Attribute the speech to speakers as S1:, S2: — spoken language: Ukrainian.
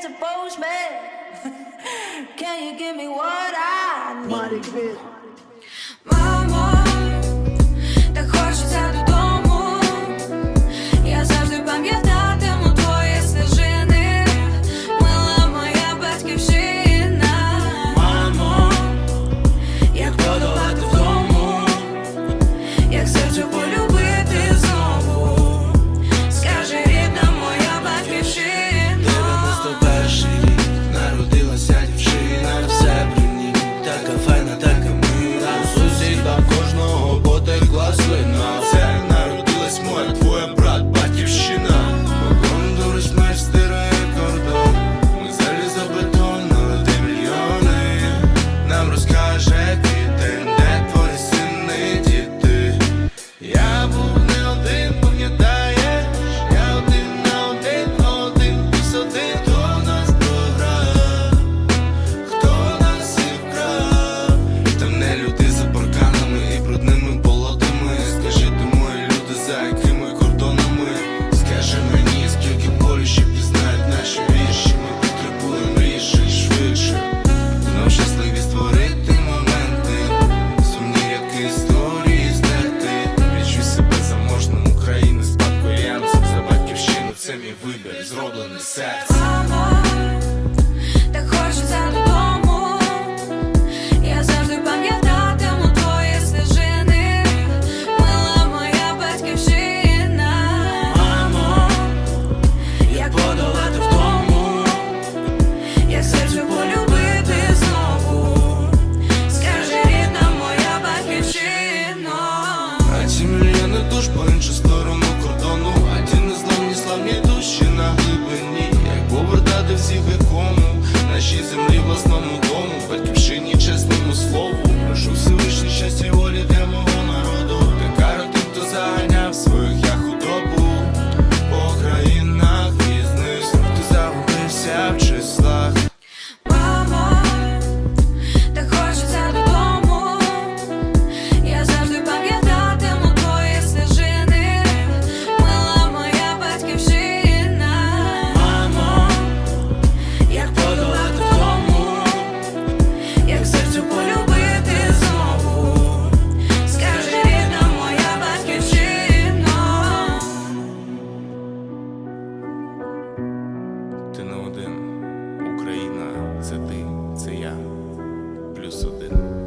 S1: the Postman, can you give me what I need?
S2: Money, bitch. вибір зроблений серцем один. Україна це ти, це
S1: я,
S2: плюс один.